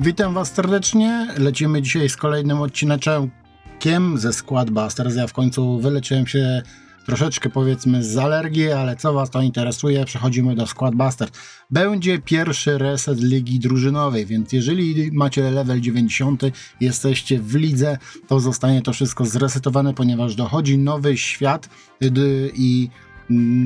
Witam Was serdecznie. Lecimy dzisiaj z kolejnym odcineczkiem ze Squadbusters. Ja w końcu wyleczyłem się troszeczkę powiedzmy z alergii, ale co Was to interesuje, przechodzimy do Squadbusters. Będzie pierwszy reset ligi drużynowej, więc jeżeli macie level 90, jesteście w lidze, to zostanie to wszystko zresetowane, ponieważ dochodzi nowy świat i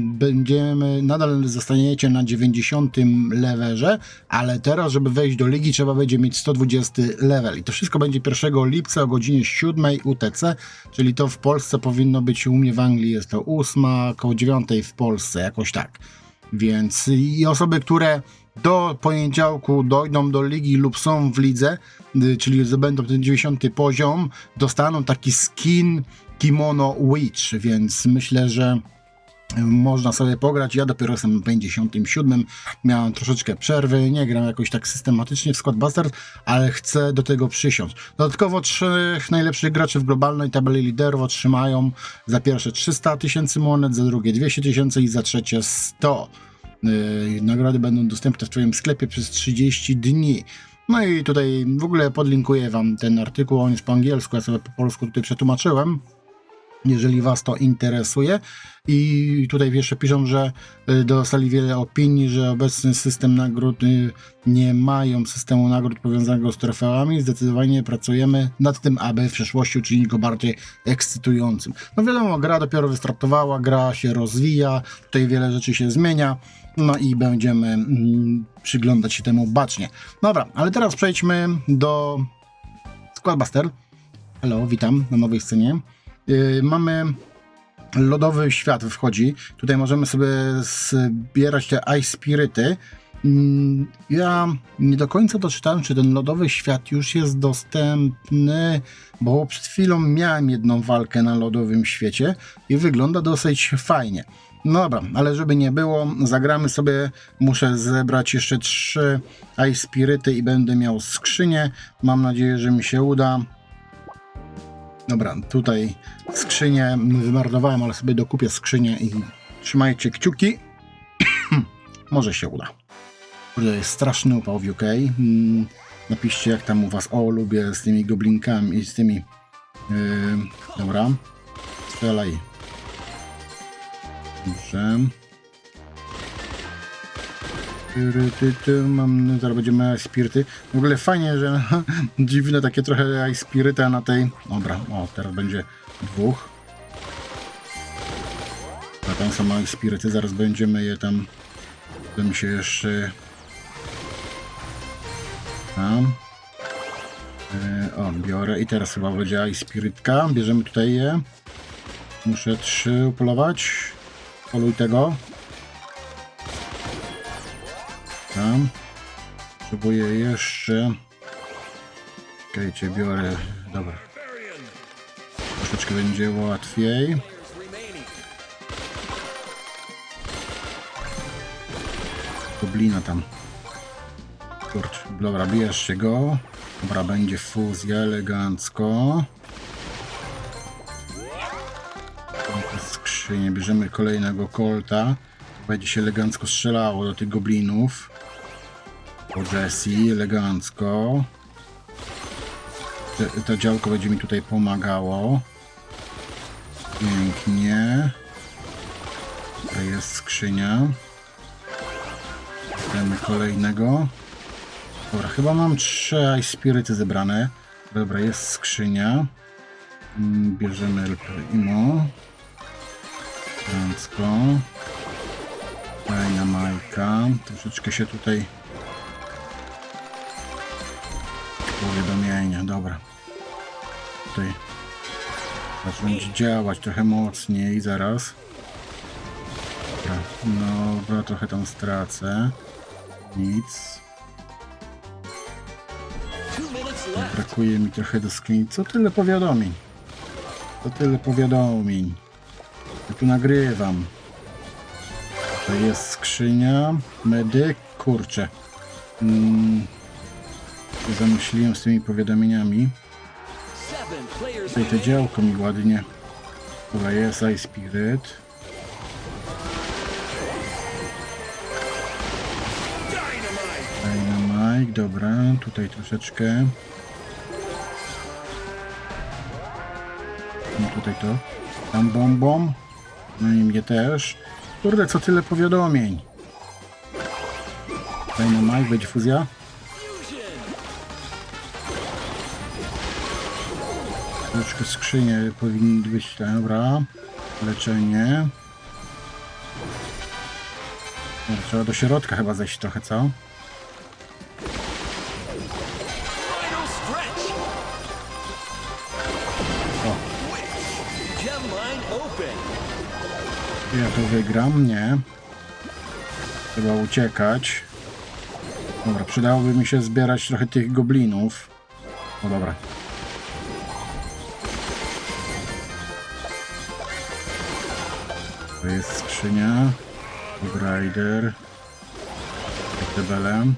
będziemy, nadal zostaniecie na 90 levelze, ale teraz, żeby wejść do ligi, trzeba będzie mieć 120 level. I to wszystko będzie 1 lipca o godzinie 7 UTC, czyli to w Polsce powinno być, u mnie w Anglii jest to 8, około 9 w Polsce, jakoś tak. Więc i osoby, które do poniedziałku dojdą do ligi lub są w lidze, y, czyli zdobędą ten 90 poziom, dostaną taki skin Kimono Witch, więc myślę, że można sobie pograć. Ja dopiero jestem na 57. Miałem troszeczkę przerwy, nie gram jakoś tak systematycznie w Squadbusters, ale chcę do tego przysiąść. Dodatkowo trzech najlepszych graczy w globalnej tabeli liderów otrzymają za pierwsze 300 tysięcy monet, za drugie 200 tysięcy i za trzecie 100. Yy, Nagrody będą dostępne w Twoim sklepie przez 30 dni. No i tutaj w ogóle podlinkuję Wam ten artykuł, on jest po angielsku, ja sobie po polsku tutaj przetłumaczyłem jeżeli Was to interesuje. I tutaj jeszcze piszą, że y, dostali wiele opinii, że obecny system nagród y, nie mają systemu nagród powiązanego z trofeami. Zdecydowanie pracujemy nad tym, aby w przyszłości uczynić go bardziej ekscytującym. No wiadomo, gra dopiero wystartowała, gra się rozwija, tutaj wiele rzeczy się zmienia. No i będziemy mm, przyglądać się temu bacznie. Dobra, ale teraz przejdźmy do Squadbuster. Hello, witam na nowej scenie. Yy, mamy lodowy świat wchodzi. Tutaj możemy sobie zbierać te ice spiryty. Mm, Ja nie do końca doczytałem, czy ten lodowy świat już jest dostępny, bo przed chwilą miałem jedną walkę na lodowym świecie i wygląda dosyć fajnie. No dobra, ale żeby nie było, zagramy sobie. Muszę zebrać jeszcze trzy ice spiryty i będę miał skrzynię. Mam nadzieję, że mi się uda. Dobra, tutaj skrzynię wymarnowałem, ale sobie dokupię skrzynię i trzymajcie kciuki. Może się uda. Kurde, jest straszny upał w UK. Mm, Napiszcie jak tam u was. O, lubię z tymi goblinkami i z tymi... Yy, dobra. Strzelaj. Dobrze. Mam, zaraz będziemy spirty. W ogóle fajnie, że dziwne takie trochę spiryta na tej. Dobra, o, teraz będzie dwóch. A tam są spiryty, zaraz będziemy je tam. Tym się jeszcze. Tam. E, o, biorę i teraz chyba będzie spirytka. Bierzemy tutaj je. Muszę trzy upolować. Poluj tego. Tam. Potrzebuję jeszcze. Cię biorę. Dobra. Troszeczkę będzie łatwiej. Goblina tam. Kurczę, dobra, bierzcie go. Dobra, będzie fuzja elegancko. Tą Skrzynię, bierzemy kolejnego kolta. Będzie się elegancko strzelało do tych goblinów. Po elegancko. Te- To działko będzie mi tutaj pomagało. Pięknie. Tutaj jest skrzynia. Bierzemy kolejnego. Dobra, chyba mam trzy ice spiryty zebrane. Dobra, jest skrzynia. Mm, Bierzemy El Primo. Elegancko. Fajna majka. Troszeczkę się tutaj powiadomienia, dobra. Tutaj zacząć działać trochę mocniej zaraz. Dobra, no, dobra, trochę tam stracę. Nic. Brakuje mi trochę do screen. Co tyle powiadomień? Co tyle powiadomień? Ja tu nagrywam. To jest skrzynia. Medyk. Kurczę. Mm. Zamyśliłem z tymi powiadomieniami. Tutaj to działko mi ładnie. Dobra, jest Ice Spirit. Dynamite. Dobra, tutaj troszeczkę. No tutaj to. Tam bombą. No i mnie też. Kurde, co tyle powiadomień. Dynamite, będzie fuzja. Troszeczkę skrzynie powinny być, dobra. Leczenie. Trzeba do środka chyba zejść trochę, co? Ja to wygram? Nie. Trzeba uciekać. Dobra, przydałoby mi się zbierać trochę tych goblinów. O dobra. To jest skrzynia. Rider. Tebelem.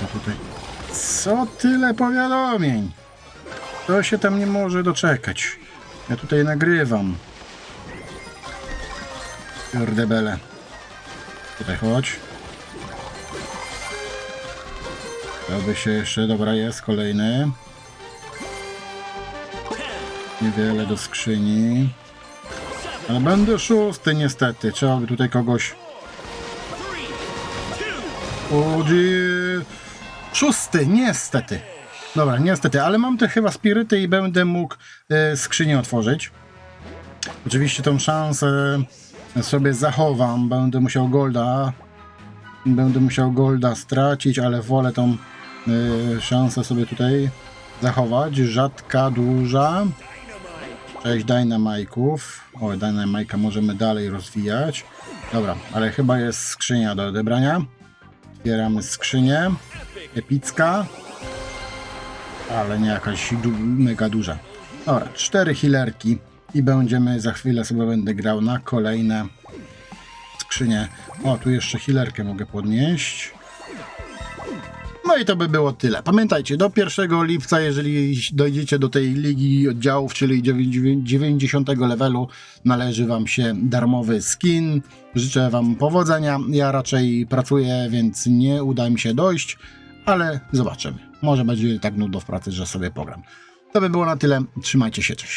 to tutaj. Co tyle powiadomień? To się tam nie może doczekać. Ja tutaj nagrywam. Jordebele. Tutaj chodź. To by się jeszcze... Dobra, jest kolejny. Niewiele do skrzyni. Ale będę szósty niestety. Trzeba by tutaj kogoś... O, dzie- Szósty, niestety. Dobra, niestety, ale mam te chyba spiryty i będę mógł e, skrzynię otworzyć. Oczywiście tą szansę sobie zachowam. Będę musiał golda. Będę musiał golda stracić, ale wolę tą y, szansę sobie tutaj zachować. Rzadka, duża. Cześć Dynamajków. O, Dynamajka możemy dalej rozwijać. Dobra, ale chyba jest skrzynia do odebrania. Otwieramy skrzynię. Epicka. Ale nie jakaś du- mega duża. Dobra, cztery healerki i będziemy za chwilę sobie będę grał na kolejne skrzynie. O, tu jeszcze healerkę mogę podnieść. No i to by było tyle. Pamiętajcie, do 1 lipca, jeżeli dojdziecie do tej ligi oddziałów, czyli 90 levelu, należy Wam się darmowy skin. Życzę Wam powodzenia. Ja raczej pracuję, więc nie uda mi się dojść, ale zobaczymy. Może będzie tak nudno w pracy, że sobie pogram. To by było na tyle. Trzymajcie się, cześć.